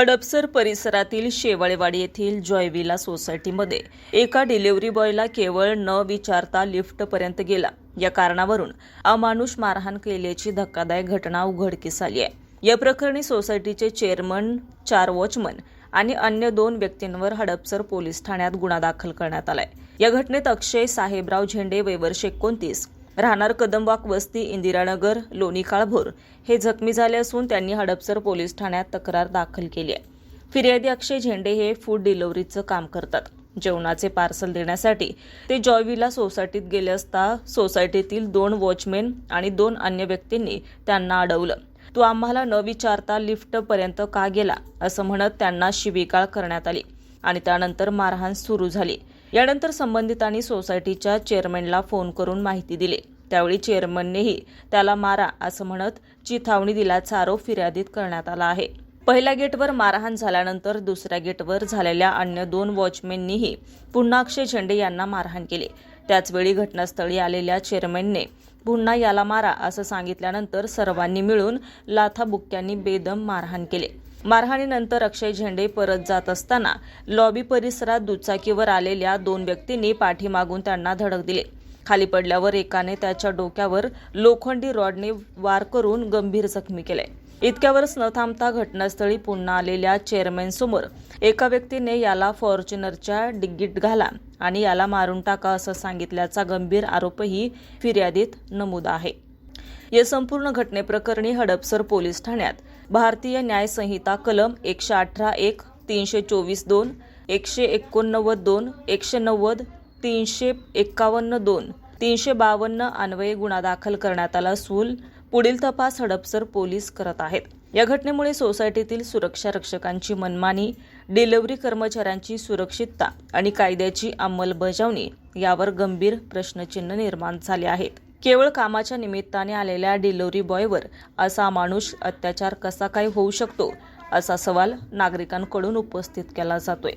हडपसर परिसरातील शेवाळेवाडी येथील जॉयविला सोसायटीमध्ये एका डिलिव्हरी बॉयला केवळ न विचारता लिफ्टपर्यंत गेला. या कारणावरून अमानुष मारहाण केल्याची धक्कादायक घटना उघडकीस आली आहे. या प्रकरणी सोसायटीचे चेअरमन चार वॉचमन आणि अन्य दोन व्यक्तींवर हडपसर पोलीस ठाण्यात गुन्हा दाखल करण्यात आलाय. या घटनेत अक्षय साहेबराव झेंडे वयवर्ष एकोणतीस राहणार कदमबाग वस्ती इंदिरानगर लोणी काळभोर हे जखमी झाले असून त्यांनी हडपसर पोलीस ठाण्यात तक्रार दाखल केली आहे. फिर्यादी अक्षय झेंडे हे फूड डिलिव्हरीचं काम करतात. जेवणाचे पार्सल देण्यासाठी ते जॉयविला सोसायटीत गेले असता सोसायटीतील दोन वॉचमेन आणि दोन अन्य व्यक्तींनी त्यांना अडवलं. तू आम्हाला न विचारता लिफ्टपर्यंत का गेला? असं म्हणत त्यांना शिबिकाळ करण्यात आली आणि त्यानंतर मारहाण सुरू झाली. यानंतर संबंधितांनी सोसायटीच्या चेअरमॅनला फोन करून माहिती दिली. त्यावेळी चेअरमननेही त्याला मारा असं म्हणत चिथावणी दिल्याचा आरोप फिर्यादीत करण्यात आला आहे. पहिल्या गेटवर मारहाण झाल्यानंतर दुसऱ्या गेटवर झालेल्या अन्य दोन वॉचमेननीही पुन्हा अक्षय झेंडे यांना मारहाण केली. त्याचवेळी घटनास्थळी आलेल्या चेअरमॅनने पुन्हा याला मारा असं सांगितल्यानंतर सर्वांनी मिळून लाथाबुक्क्यांनी बेदम मारहाण केले. मारहाणीनंतर अक्षय झेंडे परत जात असताना लॉबी परिसरात दुचाकीवर आलेल्या दोन व्यक्तींनी पाठीमागून त्यांना धडक दिले. खाली पडल्यावर एकाने त्याच्या डोक्यावर लोखंडी रॉडने वार करून गंभीर जखमी केले. इतक्यावरच न थांबता घटनास्थळी पुन्हा आलेल्या चेअरमॅनसमोर एका व्यक्तीने याला फॉर्च्युनरच्या डिग्गीत घाला आणि याला मारून टाका असं सांगितल्याचा गंभीर आरोपही फिर्यादीत नमूद आहे. या संपूर्ण घटनेप्रकरणी हडपसर पोलीस ठाण्यात भारतीय न्यायसंहिता कलम एकशे अठरा एक तीनशे चोवीस दोन एकशे एकोणनव्वद दोन एकशे नव्वद तीनशे एक्कावन्न दोन तीनशे बावन्न अन्वये गुन्हा दाखल करण्यात आला असून पुढील तपास हडपसर पोलीस करत आहेत. या घटनेमुळे सोसायटीतील सुरक्षा रक्षकांची मनमानी डिलिव्हरी कर्मचाऱ्यांची सुरक्षितता आणि कायद्याची अंमलबजावणी यावर गंभीर प्रश्नचिन्ह निर्माण झाले आहेत. केवळ कामाच्या निमित्ताने आलेल्या डिलिव्हरी बॉयवर असा माणूस अत्याचार कसा काय होऊ शकतो असा सवाल नागरिकांकडून उपस्थित केला जातोय.